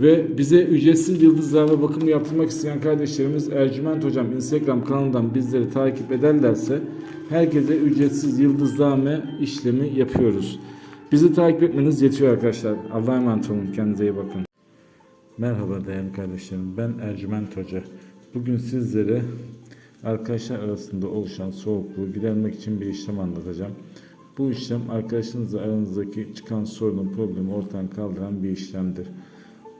Ve bize ücretsiz yıldızlarla bakım yaptırmak isteyen kardeşlerimiz Ercüment Hocam Instagram kanalından bizleri takip ederlerse herkese ücretsiz yıldızlame işlemi yapıyoruz. Bizi takip etmeniz yetiyor arkadaşlar. Allah'a emanet olun. Kendinize iyi bakın. Merhaba değerli kardeşlerim. Ben Ercüment Hoca. Bugün sizlere arkadaşlar arasında oluşan soğukluğu gidermek için bir işlem anlatacağım. Bu işlem arkadaşınızla aranızdaki çıkan sorunun problemi ortadan kaldıran bir işlemdir.